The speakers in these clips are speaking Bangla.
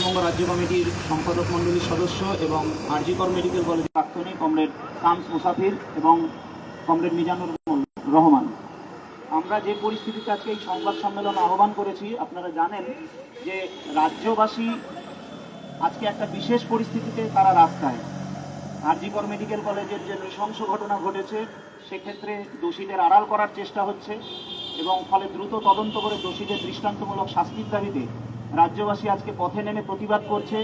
পশ্চিমবঙ্গ রাজ্য কমিটির সম্পাদক মণ্ডলীর সদস্য এবং আরজিকর মেডিকেল কলেজের প্রাক্তনী কমরেড কামস মুসাফির এবং কমরেড মিজানুর রহমান। আমরা যে পরিস্থিতিতে আজকে এই সংবাদ সম্মেলন আহ্বান করেছি, আপনারা জানেন যে রাজ্যবাসী আজকে একটা বিশেষ পরিস্থিতিতে তারা রাস্তায়। আরজিকর মেডিকেল কলেজের যে নৃশংস ঘটনা ঘটেছে, সেক্ষেত্রে দোষীদের আড়াল করার চেষ্টা হচ্ছে এবং ফলে দ্রুত তদন্ত করে দোষীদের দৃষ্টান্তমূলক শাস্তির দাবিতে রাজ্যবাসী আজকে পথে নেমে প্রতিবাদ করছে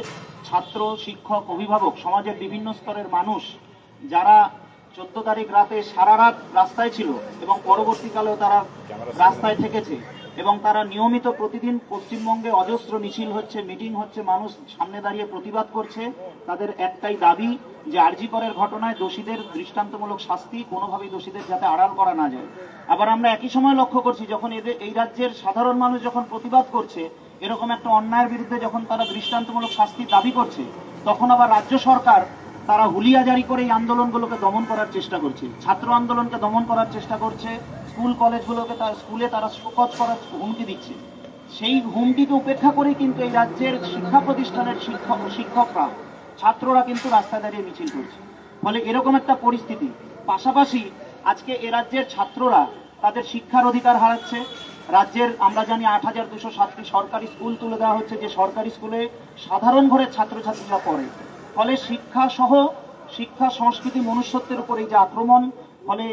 ছাত্র, শিক্ষক, অভিভাবক, সমাজের বিভিন্ন স্তরের মানুষ যারা চোদ্দ তারিখ রাতে সারা রাত রাস্তায় ছিল এবং পরবর্তীকালেও তারা রাস্তায় থেকেছে এবং তারা নিয়মিত প্রতিদিন পশ্চিমবঙ্গে অজস্র মিছিল হচ্ছে, মিটিং হচ্ছে, মানুষ সামনে দাঁড়িয়ে প্রতিবাদ করছে। তাদের একটাই দাবি যে আরজিকরের ঘটনায় দোষীদের দৃষ্টান্তমূলক শাস্তি, কোনোভাবেই দোষীদের যাতে আড়াল করা না যায়। আবার আমরা একই সময় লক্ষ্য করছি, যখন এদের, এই রাজ্যের সাধারণ মানুষ যখন প্রতিবাদ করছে এরকম একটা অন্যায়ের বিরুদ্ধে যখন তারা দৃষ্টান্তমূলক শাস্তির দাবি করছে, তখন আবার রাজ্য সরকার তারা হুলিয়া জারি করে এই আন্দোলনগুলোকে দমন করার চেষ্টা করছে। ছাত্র আন্দোলনকে দমন করার চেষ্টা করছে, স্কুল কলেজগুলোকে তার, স্কুলে তারা শোকজ করার হুমকি দিচ্ছে। সেই হুমকিকে উপেক্ষা করে কিন্তু এই রাজ্যের শিক্ষা প্রতিষ্ঠানের শিক্ষক, শিক্ষকরা, ছাত্ররা কিন্তু রাস্তায় দাঁড়িয়ে মিছিল করছে। ফলে এরকম একটা পরিস্থিতি। পাশাপাশি আজকে এ রাজ্যের ছাত্ররা তাদের শিক্ষার অধিকার হারাচ্ছে রাজ্যের, আমরা জানি আট হাজার দুশো সাতটি সরকারি স্কুল তুলে দেওয়া হচ্ছে, যে সরকারি স্কুলে সাধারণ ঘরের ছাত্রছাত্রীরা পড়ে। ফলে শিক্ষা সহ শিক্ষা, সংস্কৃতি, মনুষ্যত্বের উপর এই যে আক্রমণ, ফলে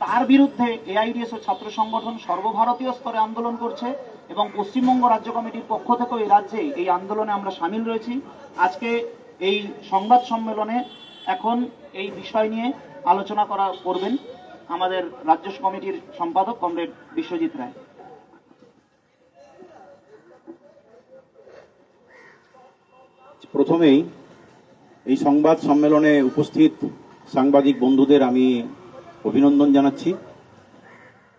তার বিরুদ্ধে এআইডিএস ও ছাত্র সংগঠন সর্বভারতীয় স্তরে আন্দোলন করছে এবং পশ্চিমবঙ্গ রাজ্য কমিটির পক্ষ থেকেও এই রাজ্যে এই আন্দোলনে আমরা সামিল রয়েছি। আজকে এই সংবাদ সম্মেলনে এখন এই বিষয় নিয়ে আলোচনা করা করবেন আমাদের রাজ্য কমিটির সম্পাদক কমরেড বিশ্বজিৎ রায়। প্রথমেই এই সংবাদ সম্মেলনে উপস্থিত সাংবাদিক বন্ধুদের আমি অভিনন্দন জানাচ্ছি।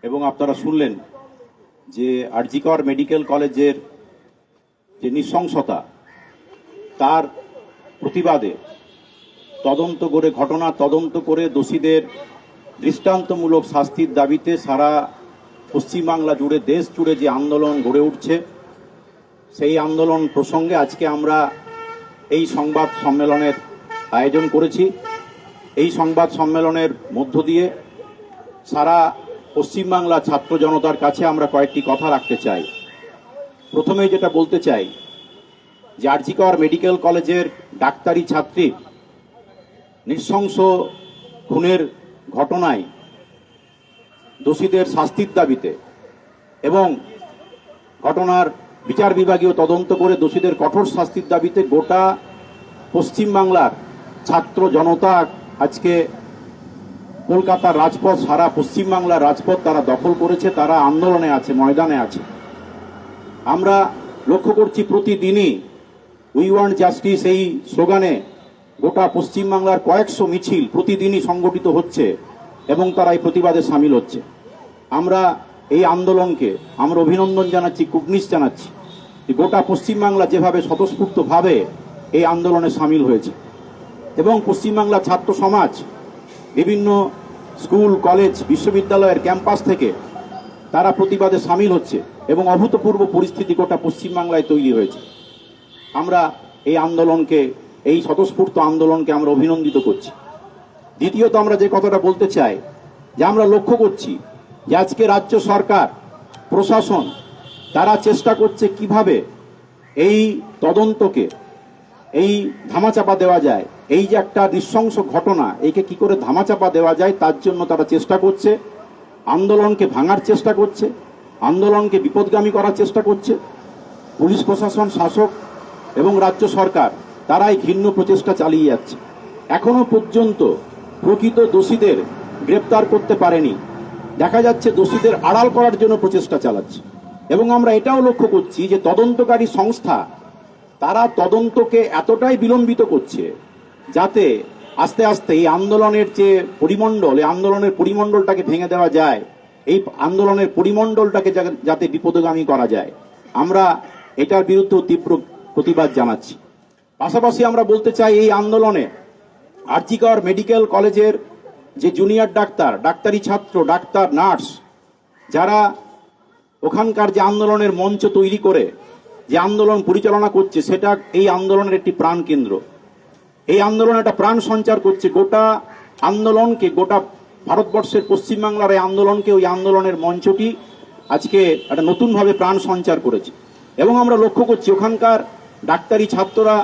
এবং আপনারা শুনলেন যে আরজিকর মেডিকেল কলেজের যে নৃশংসতা, তার প্রতিবাদে তদন্ত করে, ঘটনা তদন্ত করে দোষীদের দৃষ্টান্তমূলক শাস্তির দাবিতে সারা পশ্চিমবাংলা জুড়ে, দেশ জুড়ে যে আন্দোলন গড়ে উঠছে, সেই আন্দোলন প্রসঙ্গে আজকে আমরা এই সংবাদ সম্মেলনের আয়োজন করেছি। এই সংবাদ সম্মেলনের মধ্য দিয়ে সারা পশ্চিমবাংলা ছাত্র জনতার কাছে আমরা কয়েকটি কথা রাখতে চাই। প্রথমে যেটা বলতে চাই যে আরজিকর মেডিকেল কলেজের ডাক্তারি ছাত্রী নৃশংস খুনের ঘটনায় দোষীদের শাস্তির দাবিতে এবং ঘটনার বিচার বিভাগীয় তদন্ত করে দোষীদের কঠোর শাস্তির দাবিতে গোটা পশ্চিমবাংলার ছাত্র জনতা আজকে কলকাতার রাজপথ সারা পশ্চিমবাংলার রাজপথ তারা দখল করেছে, তারা আন্দোলনে আছে, ময়দানে আছে। আমরা লক্ষ্য করছি প্রতিদিনই উই ওয়ান্ট জাস্টিস এই স্লোগানে গোটা পশ্চিমবাংলার কয়েকশো মিছিল প্রতিদিনই সংগঠিত হচ্ছে এবং তারা এই প্রতিবাদে সামিল হচ্ছে। আমরা এই আন্দোলনকে, আমরা অভিনন্দন জানাচ্ছি কুকনিস জানাচ্ছি। গোটা পশ্চিমবাংলা যেভাবে স্বতঃস্ফূর্তভাবে এই আন্দোলনে সামিল হয়েছে এবং পশ্চিমবাংলা ছাত্র সমাজ, বিভিন্ন স্কুল, কলেজ, বিশ্ববিদ্যালয়ের ক্যাম্পাস থেকে তারা প্রতিবাদে সামিল হচ্ছে এবং অভূতপূর্ব পরিস্থিতি গোটা পশ্চিমবাংলায় তৈরি হয়েছে। আমরা এই আন্দোলনকে, এই স্বতঃস্ফূর্ত আন্দোলনকে আমরা অভিনন্দিত করছি। দ্বিতীয়ত আমরা যে কথাটা বলতে চাই, যে আমরা লক্ষ্য করছি যে আজকে রাজ্য সরকার, প্রশাসন তারা চেষ্টা করছে কীভাবে এই তদন্তকে, এই ধামাচাপা দেওয়া যায়, এই যে একটা নৃশংস ঘটনা, একে কি করে ধামাচাপা দেওয়া যায় তার জন্য তারা চেষ্টা করছে, আন্দোলনকে ভাঙার চেষ্টা করছে, আন্দোলনকে বিপদগামী করার চেষ্টা করছে, পুলিশ প্রশাসন, শাসক এবং রাজ্য সরকার, তারাই ঘৃণ্য প্রচেষ্টা চালিয়ে যাচ্ছে। এখনও পর্যন্ত প্রকৃত দোষীদের গ্রেপ্তার করতে পারেনি। দেখা যাচ্ছে দোষীদের আড়াল করার জন্য প্রচেষ্টা চালাচ্ছে। এবং আমরা এটাও লক্ষ্য করছি যে তদন্তকারী সংস্থা, তারা তদন্তকে এতটাই বিলম্বিত করছে যাতে আস্তে আস্তে এই আন্দোলনের যে পরিমণ্ডল, এই আন্দোলনের পরিমণ্ডলটাকে ভেঙে দেওয়া যায়, এই আন্দোলনের পরিমণ্ডলটাকে যাতে বিপদগামী করা যায়। আমরা এটার বিরুদ্ধেও তীব্র প্রতিবাদ জানাচ্ছি। পাশাপাশি আমরা বলতে চাই এই আন্দোলনে আর্জিকর মেডিকেল কলেজের যে জুনিয়র ডাক্তার, ডাক্তারি ছাত্র, ডাক্তার, নার্স, যারা ওখানকার যে আন্দোলনের মঞ্চ তৈরি করে, যে আন্দোলন পরিচালনা করছে, সেটা এই আন্দোলনের একটি প্রাণ কেন্দ্র। এই আন্দোলন একটা প্রাণ সঞ্চার করছে। গোটা আন্দোলনকে, গোটা ভারতবর্ষের পশ্চিমবাংলার এই আন্দোলনকে, ওই আন্দোলনের মঞ্চটি আজকে একটা নতুনভাবে প্রাণ সঞ্চার করেছে। এবং আমরা লক্ষ্য করছি, ওখানকার ডাক্তারি ছাত্ররা,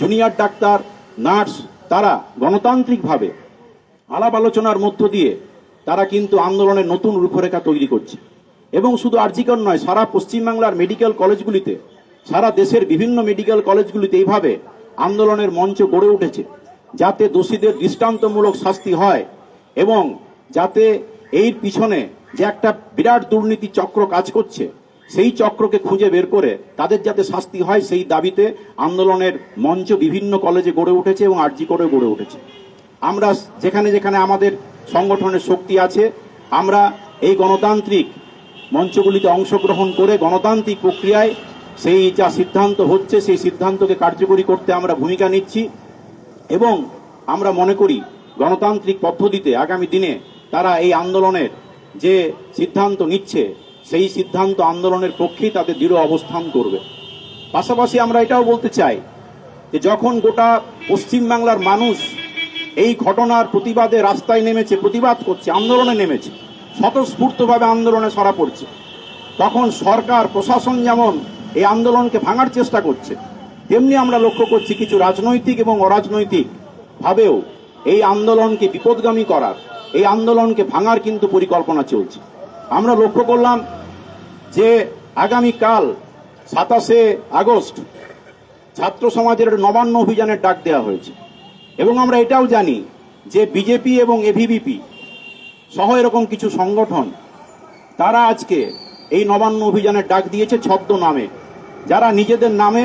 জুনিয়র ডাক্তার, নার্স, তারা গণতান্ত্রিকভাবে আলাপ আলোচনার মধ্য দিয়ে তারা কিন্তু আন্দোলনের নতুন রূপরেখা তৈরি করছে। এবং শুধু আর্জিকর নয়, সারা পশ্চিমবাংলার মেডিকেল কলেজগুলিতে, সারা দেশের বিভিন্ন মেডিকেল কলেজগুলিতে এইভাবে আন্দোলনের মঞ্চ গড়ে উঠেছে, যাতে দোষীদের দৃষ্টান্তমূলক শাস্তি হয় এবং যাতে এর পিছনে যে একটা বিরাট দুর্নীতি চক্র কাজ করছে, সেই চক্রকে খুঁজে বের করে তাদের যাতে শাস্তি হয়, সেই দাবিতে আন্দোলনের মঞ্চ বিভিন্ন কলেজে গড়ে উঠেছে এবং আরজি করে গড়ে উঠেছে। আমরা যেখানে যেখানে আমাদের সংগঠনের শক্তি আছে, আমরা এই গণতান্ত্রিক মঞ্চগুলিতে অংশগ্রহণ করে গণতান্ত্রিক প্রক্রিয়ায় সেই যা সিদ্ধান্ত হচ্ছে, সেই সিদ্ধান্তকে কার্যকরী করতে আমরা ভূমিকা নিচ্ছি এবং আমরা মনে করি গণতান্ত্রিক পদ্ধতিতে আগামী দিনে তারা এই আন্দোলনের যে সিদ্ধান্ত নিচ্ছে, সেই সিদ্ধান্ত আন্দোলনের পক্ষেই তাদের দৃঢ় অবস্থান করবে। পাশাপাশি আমরা এটাও বলতে চাই যে যখন গোটা পশ্চিমবাংলার মানুষ এই ঘটনার প্রতিবাদে রাস্তায় নেমেছে, প্রতিবাদ করছে, আন্দোলনে নেমেছে স্বতঃস্ফূর্তভাবে আন্দোলনে সরা পড়ছে। তখন সরকার, প্রশাসন যেমন এই আন্দোলনকে ভাঙার চেষ্টা করছে, তেমনি আমরা লক্ষ্য করছি কিছু রাজনৈতিক এবং অরাজনৈতিক ভাবেও এই আন্দোলনকে বিপদগামী করার, এই আন্দোলনকে ভাঙার কিন্তু পরিকল্পনা চলছে। আমরা লক্ষ্য করলাম যে আগামীকাল সাতাশে আগস্ট ছাত্র সমাজের নবান্ন অভিযানের ডাক দেওয়া হয়েছে। এবং আমরা এটাও জানি যে বিজেপি এবং এভিবিপি সহ এরকম কিছু সংগঠন, তারা আজকে এই নবান্ন অভিযানের ডাক দিয়েছে ছদ্ম নামে। যারা নিজেদের নামে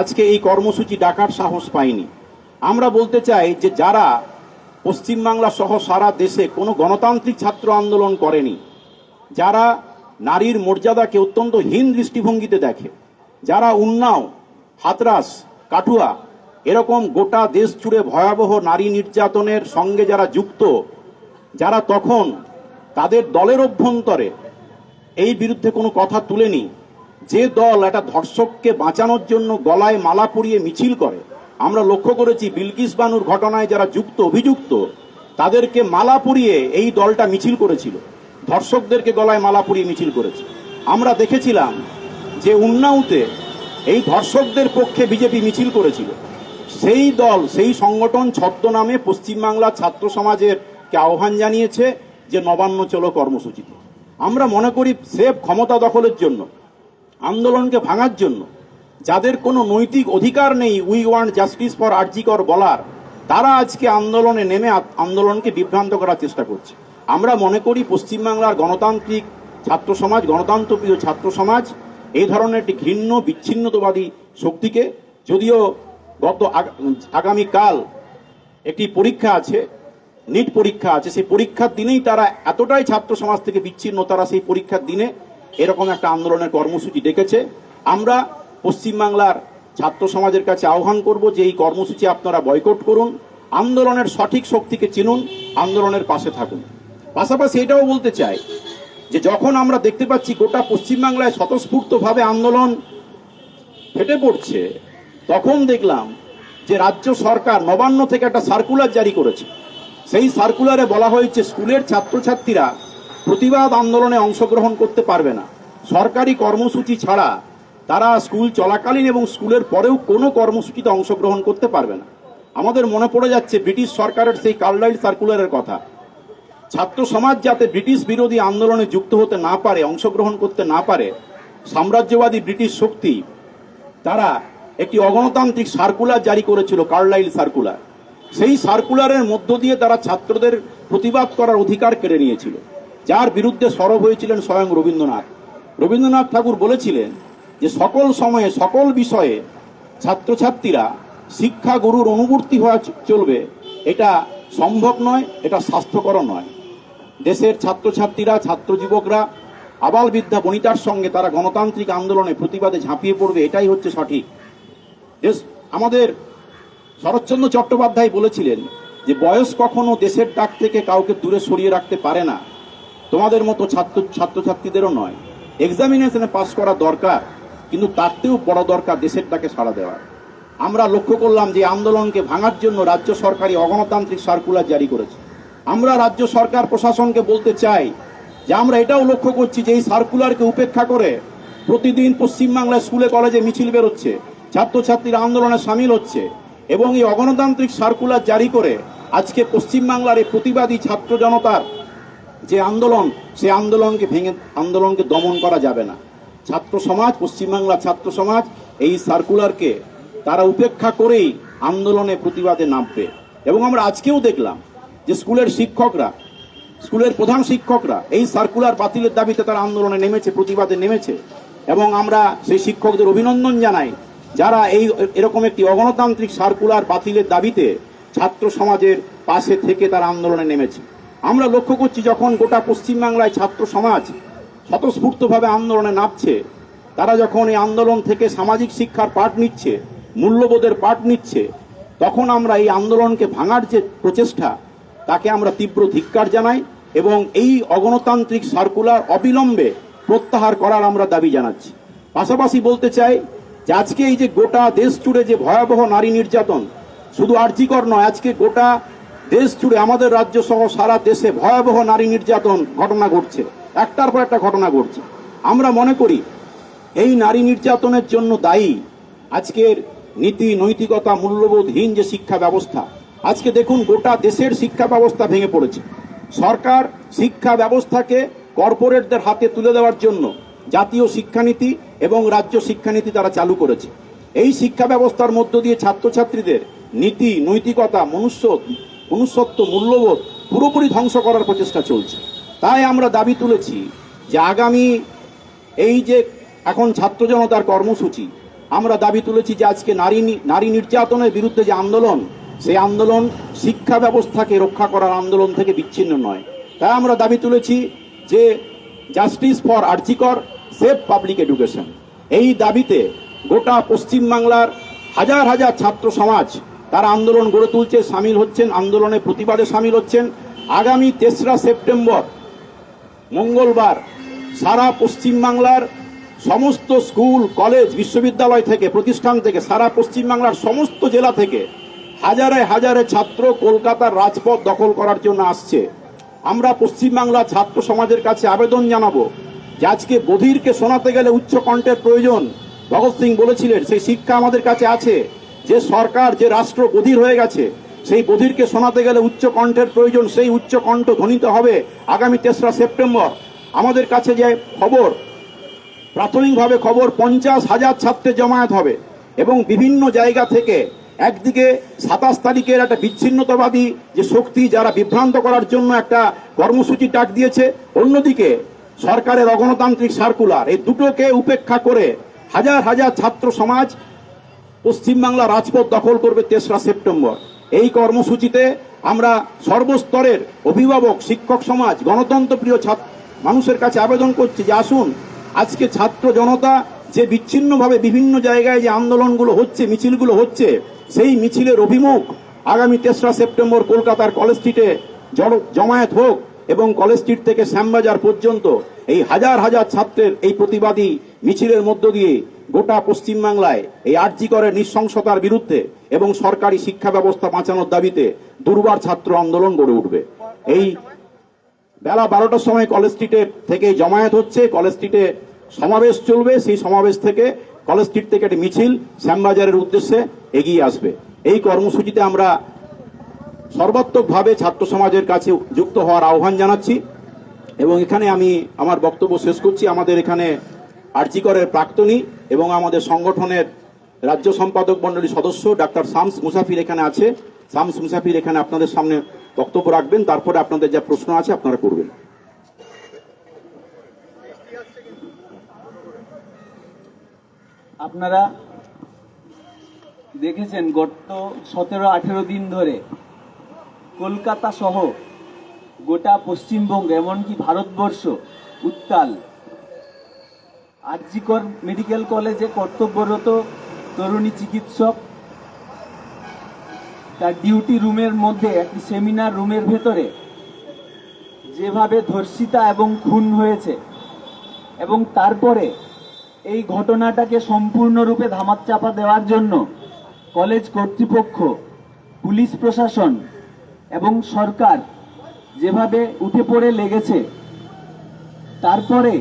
আজকে এই কর্মসূচি ডাকার সাহস পায়নি। আমরা বলতে চাই যে যারা পশ্চিমবাংলা সহ সারা দেশে কোনো গণতান্ত্রিক ছাত্র আন্দোলন করেনি, যারা নারীর মর্যাদাকে অত্যন্ত হীন দৃষ্টিভঙ্গিতে দেখে, যারা উন্নাও, হাতরাস, কাঠুয়া, এরকম গোটা দেশ জুড়ে ভয়াবহ নারী নির্যাতনের সঙ্গে যারা যুক্ত যারা তখন তাদের দলের অভ্যন্তরে এই বিরুদ্ধে কোনো কথা তুলেনি, যে দল একটা ধর্ষককে বাঁচানোর জন্য গলায় মালা পরিয়ে মিছিল করে, আমরা লক্ষ্য করেছি বিলকিস বানুর ঘটনায় যারা যুক্ত, অভিযুক্ত, তাদেরকে মালা পরিয়ে এই দলটা মিছিল করেছিল। ধর্ষকদেরকে গলায় মালা পরিয়ে মিছিল করেছে। আমরা দেখেছিলাম যে উন্নাউতে এই ধর্ষকদের পক্ষে বিজেপি মিছিল করেছিল। সেই দল, সেই সংগঠন ছদ্মনামে পশ্চিমবাংলা ছাত্র সমাজের আহ্বান জানিয়েছে যে নবান্ন চলো কর্মসূচিতে। আমরা মনে করি সেফ ক্ষমতা দখলের জন্য, আন্দোলনকে ভাঙার জন্য। যাদের কোনো নৈতিক অধিকার নেই, we want justice for RG Kar বলার, তারা আজকে আন্দোলনে নেমে আন্দোলনকে বিভ্রান্ত করার চেষ্টা করছে। আমরা মনে করি পশ্চিমবাংলার গণতান্ত্রিক ছাত্র সমাজ, গণতন্ত্রপ্রিয় ছাত্র সমাজ, এই ধরনের একটি ঘৃণ্য, বিচ্ছিন্নতাবাদী শক্তিকে, যদিও গত আগ- আগামীকাল একটি পরীক্ষা আছে নিট পরীক্ষা আছে, সেই পরীক্ষার দিনেই তারা এতটাই ছাত্র সমাজ থেকে বিচ্ছিন্ন, তারা সেই পরীক্ষার দিনে এরকম একটা আন্দোলনের কর্মসূচি ডেকেছে। আমরা পশ্চিমবাংলার ছাত্র সমাজের কাছে আহ্বান করব যে এই কর্মসূচি আপনারা বয়কট করুন, আন্দোলনের সঠিক শক্তিকে চিনুন, আন্দোলনের পাশে থাকুন। পাশাপাশি এটাও বলতে চাই যে যখন আমরা দেখতে পাচ্ছি গোটা পশ্চিমবাংলায় স্বতঃস্ফূর্তভাবে আন্দোলন ফেটে পড়ছে, তখন দেখলাম যে রাজ্য সরকার নবান্ন থেকে একটা সার্কুলার জারি করেছে। সেই সার্কুলারে বলা হয়েছে, স্কুলের ছাত্রছাত্রীরা প্রতিবাদ আন্দোলনে অংশগ্রহণ করতে পারবে না। সরকারি কর্মসূচি ছাড়া তারা স্কুল চলাকালীন এবং স্কুলের পরেও কোনো কর্মসূচিতে অংশগ্রহণ করতে পারবে না। আমাদের মনে পড়ে যাচ্ছে, ব্রিটিশ সরকারের সেই কার্লাইল সার্কুলারের কথা। ছাত্র সমাজ যাতে ব্রিটিশ বিরোধী আন্দোলনে যুক্ত হতে না পারে, অংশগ্রহণ করতে না পারে, সাম্রাজ্যবাদী ব্রিটিশ শক্তি, তারা একটি অগণতান্ত্রিক সার্কুলার জারি করেছিল, কার্লাইল সার্কুলার সেই সার্কুলারের মধ্য দিয়ে তারা ছাত্রদের প্রতিবাদ করার অধিকার কেড়ে নিয়েছিল। যার বিরুদ্ধে সরব হয়েছিলেন স্বয়ং রবীন্দ্রনাথ। রবীন্দ্রনাথ ঠাকুর বলেছিলেন যে, সকল সময়ে, সকল বিষয়ে ছাত্রছাত্রীরা শিক্ষা গুরুর অনুবর্তী হওয়া চলবে। এটা সম্ভব নয়, এটা স্বাস্থ্যকর নয়। দেশের ছাত্রছাত্রীরা ছাত্র যুবকরা আবাল বিদ্যা বনিতার সঙ্গে তারা গণতান্ত্রিক আন্দোলনে প্রতিবাদে ঝাঁপিয়ে পড়বে, এটাই হচ্ছে সঠিক। আমাদের শরৎচন্দ্র চট্টোপাধ্যায় বলেছিলেন যে বয়স কখনো দেশের ডাক থেকে কাউকে দূরে সরিয়ে রাখতে পারে না। তোমাদের মতো ছাত্র ছাত্রছাত্রীদেরও নয়। এক্সামিনেশনে পাস করা দরকার, কিন্তু তার থেকেও বড় দরকার দেশেরটাকে সাড়া দেওয়ার। আমরা লক্ষ্য করলাম যে আন্দোলনকে ভাঙার জন্য রাজ্য সরকারি অগণতান্ত্রিক সার্কুলার জারি করেছে। আমরা রাজ্য সরকার প্রশাসনকে বলতে চাই যে আমরা এটাও লক্ষ্য করছি যে এই সার্কুলারকে উপেক্ষা করে প্রতিদিন পশ্চিমবাংলায় স্কুলে কলেজে মিছিল বেরোচ্ছে, ছাত্রছাত্রীরা আন্দোলনে সামিল হচ্ছে। এবং এই অগণতান্ত্রিক সার্কুলার জারি করে আজকে পশ্চিমবাংলার এই প্রতিবাদী ছাত্র জনতার যে আন্দোলন, সে আন্দোলনকে ভেঙে, আন্দোলনকে দমন করা যাবে না। ছাত্র সমাজ, পশ্চিমবাংলার ছাত্র সমাজ এই সার্কুলারকে তারা উপেক্ষা করেই আন্দোলনে প্রতিবাদে নামবে। এবং আমরা আজকেও দেখলাম যে স্কুলের শিক্ষকরা, স্কুলের প্রধান শিক্ষকরা এই সার্কুলার বাতিলের দাবিতে তারা আন্দোলনে নেমেছে, প্রতিবাদে নেমেছে। এবং আমরা সেই শিক্ষকদের অভিনন্দন জানাই যারা এই এরকম একটি অগণতান্ত্রিক সার্কুলার বাতিলের দাবিতে ছাত্র সমাজের পাশে থেকে তারা আন্দোলনে নেমেছে। আমরা লক্ষ্য করছি যখন গোটা পশ্চিমবাংলায় ছাত্র সমাজ স্বতঃস্ফূর্তভাবে আন্দোলনে নামছে, তারা যখন এই আন্দোলন থেকে সামাজিক শিক্ষার পাঠ নিচ্ছে, মূল্যবোধের পাঠ নিচ্ছে, তখন আমরা এই আন্দোলনকে ভাঙার যে প্রচেষ্টা, তাকে আমরা তীব্র ধিক্কার জানাই এবং এই অগণতান্ত্রিক সার্কুলার অবিলম্বে প্রত্যাহার করার আমরা দাবি জানাচ্ছি। পাশাপাশি বলতে চাই যে আজকে এই যে গোটা দেশ জুড়ে যে ভয়াবহ নারী নির্যাতন, শুধু আর্জিকর নয়, আজকে গোটা দেশ জুড়ে আমাদের রাজ্য সহ সারা দেশে ভয়াবহ নারী নির্যাতন ঘটনা ঘটছে। একটার পর একটা ঘটনা ঘটছে। আমরা মনে করি, এই নারী নির্যাতনের জন্য দায়ী আজকের নীতি, নৈতিকতা, মূল্যবোধহীন যে শিক্ষা ব্যবস্থা, আজকে দেখুন গোটা দেশের শিক্ষা ব্যবস্থা ভেঙে পড়েছে। সরকার শিক্ষা ব্যবস্থাকে কর্পোরেটদের হাতে তুলে দেওয়ার জন্য জাতীয় শিক্ষানীতি এবং রাজ্য শিক্ষানীতি তারা চালু করেছে। এই শিক্ষা ব্যবস্থার মধ্য দিয়ে ছাত্রছাত্রীদের নীতি, নৈতিকতা, মনুষ্য, মনুষ্যত্ব, মূল্যবোধ পুরোপুরি ধ্বংস করার প্রচেষ্টা চলছে। তাই আমরা দাবি তুলেছি যে আগামী এই যে এখন ছাত্র জনতার কর্মসূচি, আমরা দাবি তুলেছি যে আজকে নারী নারী নির্যাতনের বিরুদ্ধে যে আন্দোলন, সেই আন্দোলন শিক্ষা ব্যবস্থাকে রক্ষা করার আন্দোলন থেকে বিচ্ছিন্ন নয়। তাই আমরা দাবি তুলেছি যে justice for RG Kar safe public education. এই দাবিতে গোটা পশ্চিমবাংলার হাজার হাজার ছাত্র সমাজ তারা আন্দোলন গড়ে তুলছে, সামিল হচ্ছেন, আন্দোলনে প্রতিবাদে সামিল হচ্ছেন। আগামী তেসরা সেপ্টেম্বর, মঙ্গলবার, সারা পশ্চিমবাংলার সমস্ত স্কুল, কলেজ, বিশ্ববিদ্যালয় থেকে, প্রতিষ্ঠান থেকে, সারা পশ্চিমবাংলার সমস্ত জেলা থেকে হাজারে হাজারে ছাত্র কলকাতার রাজপথ দখল করার জন্য আসছে। আমরা পশ্চিমবাংলার ছাত্র সমাজের কাছে আবেদন জানাব যে আজকে বধিরকে শোনাতে গেলে উচ্চ কণ্ঠের প্রয়োজন। ভগৎ সিং বলেছিলেন, সেই শিক্ষা আমাদের কাছে আছে। যে সরকার, যে রাষ্ট্র বধির হয়ে গেছে, সেই বধিরকে শোনাতে গেলে উচ্চ কণ্ঠের প্রয়োজন। সেই উচ্চ কণ্ঠ ধ্বনিত হবে আগামী তেসরা সেপ্টেম্বর। আমাদের কাছে যে খবর, প্রাথমিকভাবে খবর, পঞ্চাশ হাজার ছাত্রের জমায়েত হবে এবং বিভিন্ন জায়গা থেকে একদিকে সাতাশ তারিখের একটা বিচ্ছিন্নতাবাদী যে শক্তি যারা বিভ্রান্ত করার জন্য একটা কর্মসূচি ডাক দিয়েছে, অন্যদিকে সরকারের অগণতান্ত্রিক সার্কুলার এই দুটোকে উপেক্ষা করে হাজার হাজার ছাত্র সমাজ পশ্চিমবাংলা রাজপথ দখল করবে তেসরা সেপ্টেম্বর। এই কর্মসূচিতে আমরা সর্বস্তরের অভিভাবক, শিক্ষক সমাজ, গণতন্ত্রপ্রিয় ছাত্র, মানুষের কাছে আবেদন করছি যে আসুন, আজকে ছাত্র জনতা যে বিচ্ছিন্নভাবে বিভিন্ন জায়গায় যে আন্দোলনগুলো হচ্ছে, মিছিলগুলো হচ্ছে, সেই মিছিলের অভিমুখ আগামী তেসরা সেপ্টেম্বর কলকাতার কলেজ স্ট্রিটে জমায়েত হোক। এবং কলেজ স্ট্রিট থেকে শ্যামবাজার পর্যন্ত এই হাজার হাজার ছাত্রের এই প্রতিবাদী মিছিলের মধ্য দিয়ে গোটা পশ্চিমবাংলায় এই আর্যিকরের নৃশংসতার বিরুদ্ধে এবং সরকারি শিক্ষা ব্যবস্থা বাঁচানোর দাবিতে দুর্বার ছাত্র আন্দোলন গড়ে উঠবে। এই বেলা বারোটার সময় কলেজ স্ট্রিটে থেকে জমায়েত হচ্ছে। কলেজ স্ট্রিটে সমাবেশ চলবে। সেই সমাবেশ থেকে কলেজ স্ট্রিট থেকে একটি মিছিল শ্যামবাজারের উদ্দেশ্যে এগিয়ে আসবে। এই কর্মসূচিতে আমরা সর্বাত্মকভাবে ছাত্র সমাজের কাছে যুক্ত হওয়ার আহ্বান জানাচ্ছি এবং এখানে আমি আমার বক্তব্য শেষ করছি। আমাদের এখানে আর্জিকরের প্রাক্তনী এবং আমাদের সংগঠনের রাজ্য সম্পাদক মণ্ডলীর সদস্য ডাক্তার শামস মুসাফির এখানে আছে। শামস মুসাফির এখানে আপনাদের সামনে বক্তব্য রাখবেন। তারপরে আপনাদের যা প্রশ্ন আছে আপনারা করবেন। আপনারা দেখেছেন গত সতেরো আঠেরো দিন ধরে কলকাতা সহ গোটা পশ্চিমবঙ্গ, এমনকি ভারতবর্ষ, উত্তাল। আরজিকর মেডিকেল কলেজে কর্তব্যরত তরুণী চিকিৎসক, তার ডিউটি রুমের মধ্যে, একটি সেমিনার রুমের ভেতরে, যেভাবে ধর্ষিতা এবং খুন হয়েছে, এবং তারপরে এই ঘটনাটাকে সম্পূর্ণরূপে ধামাচাপা দেওয়ার জন্য কলেজ কর্তৃপক্ষ, পুলিশ প্রশাসন এবং সরকার যেভাবে উঠে পড়ে লেগেছে, তারপরে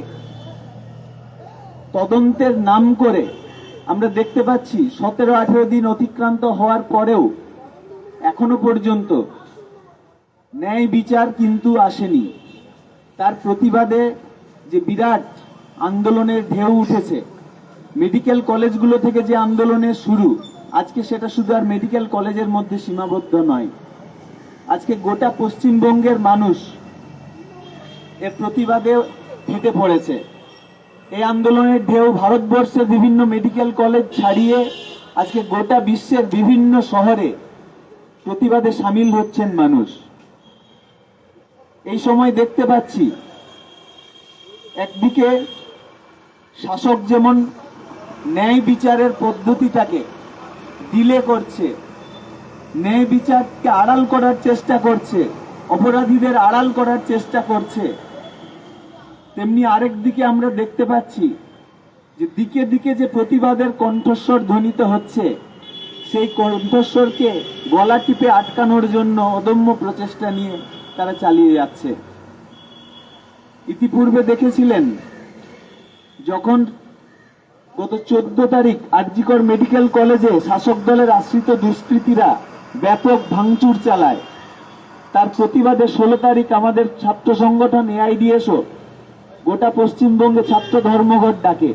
তদন্তের নাম করে আমরা দেখতে পাচ্ছি, সতেরো, আঠেরো দিন অতিক্রান্ত হওয়ার পরেও এখনও পর্যন্ত ন্যায় বিচার কিন্তু আসেনি। তার প্রতিবাদে যে বিরাট আন্দোলনের ঢেউ উঠেছে, মেডিকেল কলেজগুলো থেকে যে আন্দোলনের শুরু, আজকে সেটা শুধু আর মেডিকেল কলেজের মধ্যে সীমাবদ্ধ নয়। আজকে গোটা পশ্চিমবঙ্গের মানুষ এর প্রতিবাদে ফেটে পড়েছে। এই আন্দোলনের ঢেউ ভারতবর্ষের বিভিন্ন মেডিকেল কলেজ ছাড়িয়ে আজকে গোটা বিশ্বের বিভিন্ন শহরে প্রতিবাদে সামিল হচ্ছেন মানুষ। এই সময় দেখতে পাচ্ছি, একদিকে শাসক যেমন ন্যায় বিচারের পদ্ধতিটাকে ডিলে করছে ন্যায় বিচারকে আড়াল করার চেষ্টা করছে, অপরাধীদের আড়াল করার চেষ্টা করছে। তেমনি আরেক দিকে আমরা দেখতে পাচ্ছি যে দিকে দিকে যে প্রতিবাদের কণ্ঠস্বর ধ্বনিত হচ্ছে, সেই কণ্ঠস্বরকে গলা টিপে আটকানোর জন্য অদম্য প্রচেষ্টা নিয়ে তারা চালিয়ে যাচ্ছে। ইতিপূর্বে দেখেছিলেন, যখন গত চোদ্দ তারিখ আরজিকর মেডিকেল কলেজে শাসক দলের আশ্রিত দুষ্কৃতীরা ব্যাপক ভাঙচুর চালায়। তার প্রতিবাদে ষোলো তারিখ আমাদের ছাত্র সংগঠন এআইডিএসও গোটা পশ্চিমবঙ্গে ছাত্র ধর্মঘট ডাকে।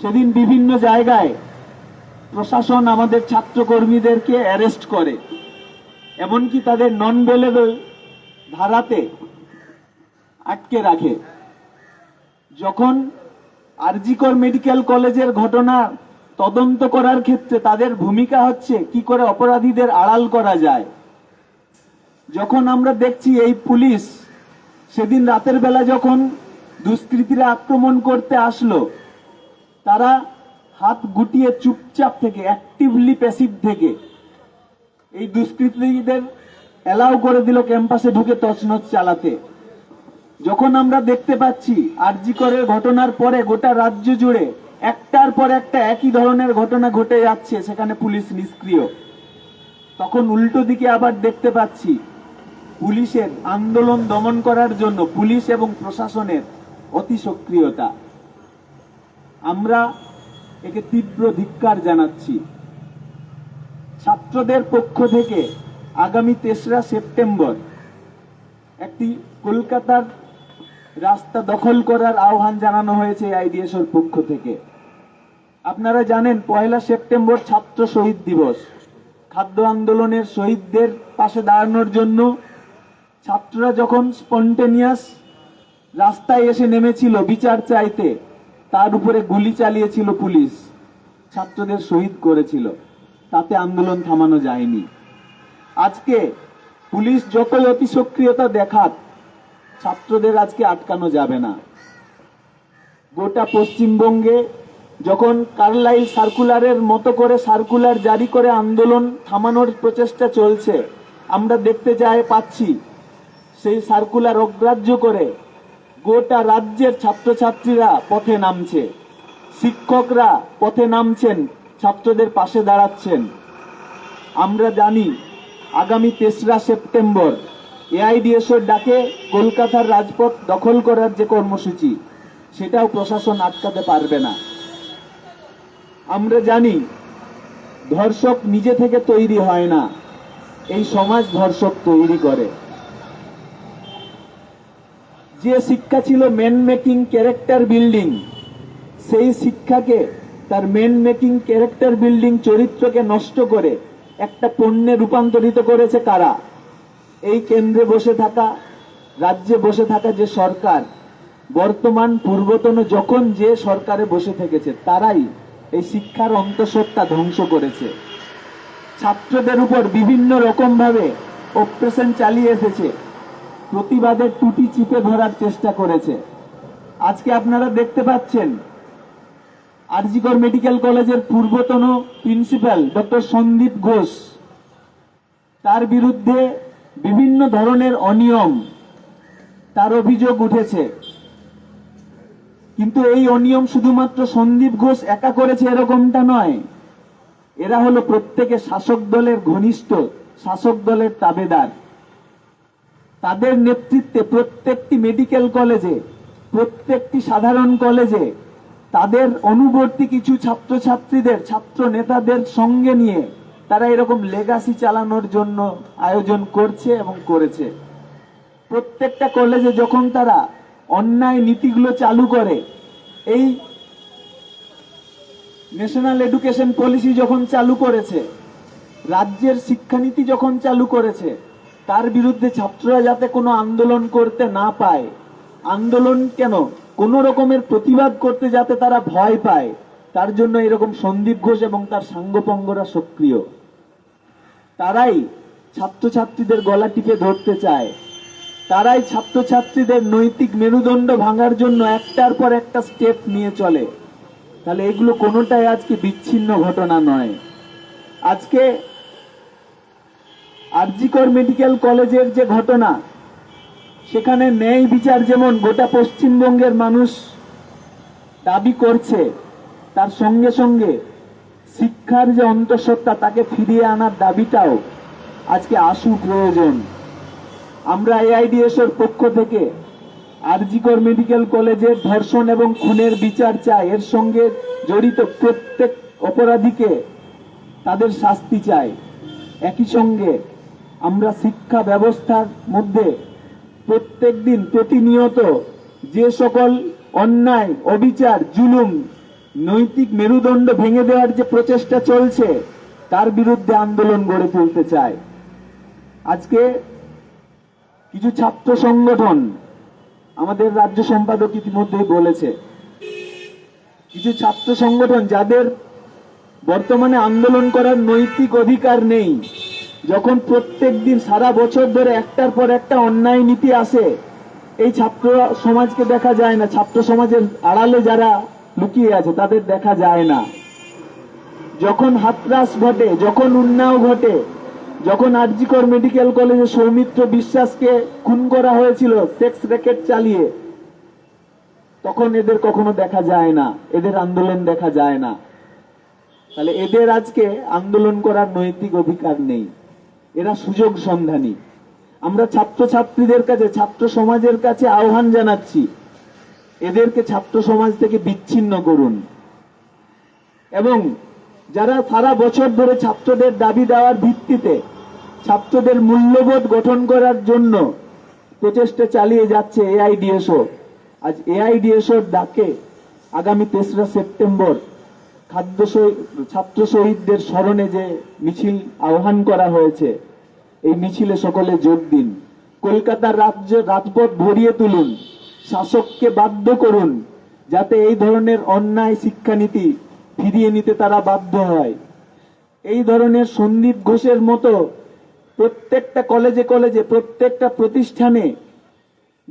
সেদিন বিভিন্ন জায়গায় প্রশাসন আমাদের ছাত্র কর্মীদেরকে অ্যারেস্ট করে। এমনকি তাদের নন বেলেবল ধারাতে আটকে রাখে। যখন আরজিকর মেডিকেল কলেজের ঘটনা তদন্ত করার ক্ষেত্রে তাদের ভূমিকা হচ্ছে কি করে অপরাধীদের আড়াল করা যায়। যখন আমরা দেখছি এই পুলিশ সেদিন রাতের বেলা যখন দুষ্কৃতীরা আক্রমণ করতে আসলো, তারা হাত গুটিয়ে চুপচাপ থেকে অ্যাক্টিভলি প্যাসিভ থেকে এই দুষ্কৃতীদের অ্যালাউ করে দিল ক্যাম্পাসে ঢুকে তছনছ চালাতে। যখন আমরা দেখতে পাচ্ছি আরজিকরের ঘটনার পরে গোটা রাজ্য জুড়ে একটার পর একটা একই ধরনের ঘটনা ঘটে যাচ্ছে, সেখানে পুলিশ নিষ্ক্রিয়। তখন উল্টো দিকে আবার দেখতে পাচ্ছি, পুলিশের আন্দোলন দমন করার জন্য পুলিশ এবং প্রশাসনের অতি সক্রিয়তা। আমরা একে তীব্র ধিক্কার জানাচ্ছি। ছাত্রদের পক্ষ থেকে আগামী তেসরা সেপ্টেম্বর একটি কলকাতার রাস্তা দখল করার আহ্বান জানানো হয়েছে আইডিএসওর পক্ষ থেকে। আপনারা জানেন পয়লা সেপ্টেম্বর ছাত্র শহীদ দিবস। খাদ্য আন্দোলনের শহীদদের পাশে দাঁড়ানোর জন্য ছাত্ররা যখন স্পন্টেনিয়াস রাস্তায় এসে নেমেছিল বিচার চাইতে, তার উপরে গুলি চালিয়েছিল পুলিশ। ছাত্রদের শহীদ করেছিল। তাতে আন্দোলন থামানো যায়নি। আজকে পুলিশ যতই অতি সক্রিয়তা দেখাক, ছাত্রদের আজকে আটকানো যাবে না। গোটা পশ্চিমবঙ্গে যখন কার্লাইল সার্কুলারের মতো করে সার্কুলার জারি করে আন্দোলন থামানোর প্রচেষ্টা চলছে, আমরা দেখতে চাই পাচ্ছি সেই সার্কুলার অগ্রাহ্য করে গোটা রাজ্যের ছাত্রছাত্রীরা পথে নামছে, শিক্ষকরা পথে নামছেন, ছাত্রদের পাশে দাঁড়াচ্ছেন। আমরা জানি, আগামী তেসরা সেপ্টেম্বর এআইডিএসের ডাকে কলকাতার রাজপথ দখল করার যে কর্মসূচি, সেটাও প্রশাসন আটকাতে পারবে না। আমরা জানি, ধর্ষক নিজে থেকে তৈরি হয় না। এই সমাজ ধর্ষক তৈরি করে। যে শিক্ষা ছিল মেন মেকিং ক্যারেক্টার বিল্ডিং সেই শিক্ষাকে তার মেন মেকিং ক্যারেক্টার বিল্ডিং চরিত্রকে নষ্ট করে একটা পণ্যে রূপান্তরিত করেছে কারা? এই কেন্দ্রে বসে থাকা, রাজ্যে বসে থাকা যে সরকার, বর্তমান পূর্বতন যখন যে সরকারে বসে থেকেছে, তারাই এই শিক্ষার অন্তঃসত্ত্বা ধ্বংস করেছে। ছাত্রদের উপর বিভিন্ন রকম ভাবে অপারেশন চালিয়ে এসেছে। প্রতিবাদের টুটি চিপে ধরার চেষ্টা করেছে। আজকে আপনারা দেখতে পাচ্ছেন, আরজিকর মেডিকেল কলেজের পূর্বতন প্রিন্সিপাল ডক্টর সন্দীপ ঘোষ। তার বিরুদ্ধে বিভিন্ন ধরনের অনিয়ম, তার অভিযোগ উঠেছে। কিন্তু এই অনিয়ম শুধুমাত্র সন্দীপ ঘোষ একা করেছে এরকমটা নয়। এরা হলো প্রত্যেকে শাসক দলের ঘনিষ্ঠ, শাসক দলের তাবেদার। তাদের নেতৃত্বে প্রত্যেকটি মেডিকেল কলেজে, প্রত্যেকটি সাধারণ কলেজে তাদের অনুবর্তী কিছু ছাত্রছাত্রীদের, ছাত্র নেতাদের সঙ্গে নিয়ে তারা এরকম লেগাসি চালানোর জন্য আয়োজন করছে এবং করেছে। প্রত্যেকটা কলেজে যখন তারা অন্যায় নীতিগুলো চালু করে। এই ন্যাশনাল এডুকেশন পলিসি যখন চালু করেছে, রাজ্যের শিক্ষানীতি যখন চালু করেছে, তার বিরুদ্ধে ছাত্ররা যাতে কোনো আন্দোলন করতে না পায়, আন্দোলন কেন? কোন রকমের প্রতিবাদ করতে যাতে তারা ভয় পায়, তার জন্য এরকম সন্দীপ ঘোষ এবং তার সাঙ্গপঙ্গরা সক্রিয়। তারাই ছাত্রছাত্রীদের গলা টিপে ধরতে চায়। তারাই ছাত্রছাত্রীদের নৈতিক মেরুদণ্ড ভাঙার জন্য একটার পর একটা স্টেপ নিয়ে চলে। তাহলে এগুলো কোনোটাই আজকে বিচ্ছিন্ন ঘটনা নয়। আজকে আরজিকর মেডিকেল কলেজের যে ঘটনা, সেখানে ন্যায় বিচার যেমন গোটা পশ্চিমবঙ্গের মানুষ দাবি করছে, তার সঙ্গে সঙ্গে শিক্ষার যে অন্তঃসত্ত্বা তাকে ফিরিয়ে আনার দাবিটাও আজকে আসু প্রয়োজন। আমরা এআইডিএস এর পক্ষ থেকে আরজিকর মেডিকেল কলেজের ধর্ষণ এবং খুনের বিচার চাই। এর সঙ্গে জড়িত প্রত্যেক অপরাধীকে তাদের শাস্তি চাই। একই সঙ্গে আমরা শিক্ষা ব্যবস্থার মধ্যে প্রত্যেক দিন প্রতিনিয়ত যে সকল অন্যায়, অবিচার, জুলুম, নৈতিক মেরুদণ্ড ভেঙে দেওয়ার যে প্রচেষ্টা চলছে, তার বিরুদ্ধে আন্দোলন গড়ে তুলতে চায় আজকে কিছু ছাত্র সংগঠন আমাদের রাজ্য সম্পাদক ইতিমধ্যেই বলেছে। কিছু ছাত্র সংগঠন যাদের বর্তমানে আন্দোলন করার নৈতিক অধিকার নেই, যখন প্রত্যেক দিন সারা বছর ধরে একটার পর একটা অন্যায় নীতি আসে, এই ছাত্র সমাজকে দেখা যায় না। ছাত্র সমাজের আড়ালে যারা লুকিয়ে আছে, তাদের দেখা যায় না। যখন হাতরাস ঘটে, যখন উন্নাও ঘটে যখন আরজিকর মেডিকেল কলেজে সৌমিত্র বিশ্বাসকে খুন করা হয়েছিল সেক্স র্যাকেট চালিয়ে, তখন এদের কখনো দেখা যায় না, এদের আন্দোলন দেখা যায় না। তাহলে এদের আজকে আন্দোলন করার নৈতিক অধিকার নেই। এরা সুযোগ সন্ধানী। আমরা ছাত্রছাত্রীদের কাছে, ছাত্র সমাজের কাছে আহ্বান জানাচ্ছি, এদেরকে ছাত্র সমাজ থেকে বিচ্ছিন্ন করুন। এবং যারা সারা বছর ধরে ছাত্রদের দাবি দেওয়ার ভিত্তিতে ছাত্রদের মূল্যবোধ গঠন করার জন্য প্রচেষ্টা চালিয়ে যাচ্ছে এআইডিএসও। আজ এআইডিএসওর ডাকে আগামী তেসরা সেপ্টেম্বর খাদ্য ছাত্র শহীদদের স্মরণে যে মিছিল আহ্বান করা হয়েছে, এই মিছিলে সকলে যোগ দিন। কলকাতার রাজ্য, রাজপথ ভরিয়ে তুলুন, শাসককে বাধ্য করুন, যাতে এই ধরনের অন্যায় শিক্ষানীতি ফিরিয়ে নিতে তারা বাধ্য হয়। এই ধরনের সন্দীপ ঘোষের মতো প্রত্যেকটা কলেজে কলেজে, প্রত্যেকটা প্রতিষ্ঠানে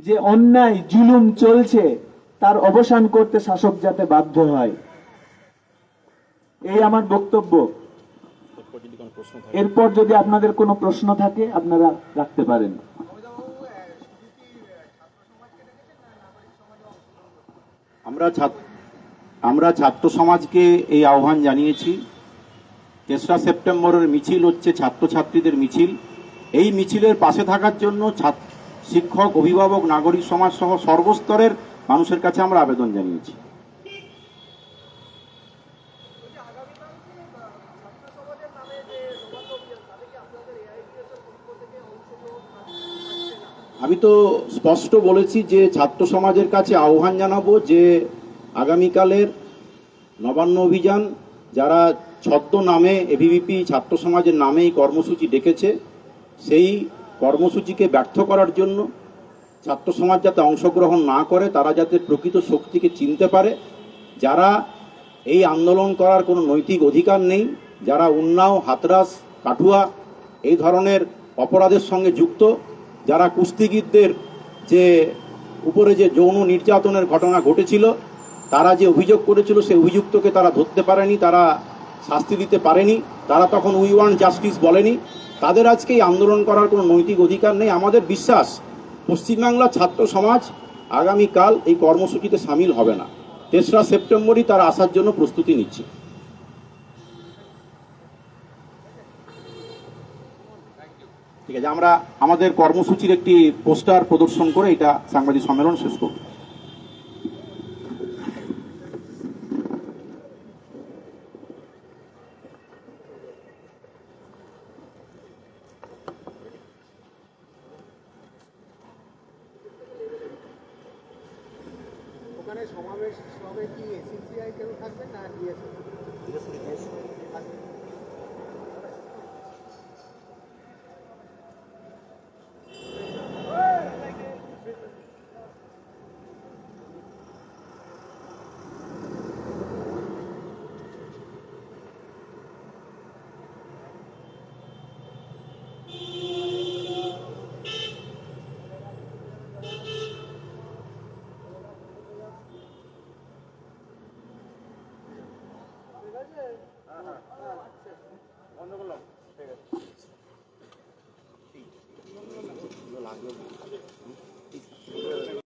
যে অন্যায়, জুলুম চলছে, তার অবসান করতে শাসক যাতে বাধ্য হয়। এই আমার বক্তব্য। এরপর যদি আপনাদের কোনো প্রশ্ন থাকে, আপনারা রাখতে পারেন। আমরা ছাত্র আমরা ছাত্র সমাজকে এই আহ্বান জানিয়েছি। তেসরা সেপ্টেম্বরের মিছিল হচ্ছে ছাত্রছাত্রীদের মিছিল। এই মিছিলের পাশে থাকার জন্য শিক্ষক, অভিভাবক, নাগরিক সমাজ সহ সর্বস্তরের মানুষের কাছে আমরা আবেদন জানিয়েছি। আমি তো স্পষ্ট বলেছি যে ছাত্র সমাজের কাছে আহ্বান জানাব যে আগামীকালের নবান্ন অভিযান, যারা ছদ্ম নামে এবিভিপি ছাত্র সমাজের নামে এই কর্মসূচি ডেকেছে, সেই কর্মসূচিকে ব্যর্থ করার জন্য ছাত্র সমাজ যাতে অংশগ্রহণ না করে, তারা যাতে প্রকৃত শক্তিকে চিনতে পারে, যারা এই আন্দোলন করার কোনো নৈতিক অধিকার নেই, যারা উন্নাও, হাতরাস, কাঠুয়া, এই ধরনের অপরাধের সঙ্গে যুক্ত, যারা কুস্তিগীরদের যে উপরে যে যৌন নির্যাতনের ঘটনা ঘটেছিল তারা যে অভিযোগ করেছিল, সেই অভিযুক্তকে তারা ধরতে পারেনি, তারা শাস্তি দিতে পারেনি, তারা তখন উই ওয়ান জাস্টিস বলেনি। তাদের আজকে এই আন্দোলন করার কোনো নৈতিক অধিকার নেই। আমাদের বিশ্বাস পশ্চিমবাংলার ছাত্র সমাজ আগামীকাল এই কর্মসূচিতে সামিল হবে না। তেসরা সেপ্টেম্বরই তারা আসার জন্য প্রস্তুতি নিচ্ছে। ঠিক আছে, আমরা আমাদের কর্মসূচির একটি পোস্টার প্রদর্শন করে এটা সাংবাদিক সম্মেলন শেষ করব। ওখানে সমাবেশ সবে কি এসিসিআই কেউ থাকবে না ডিএসএ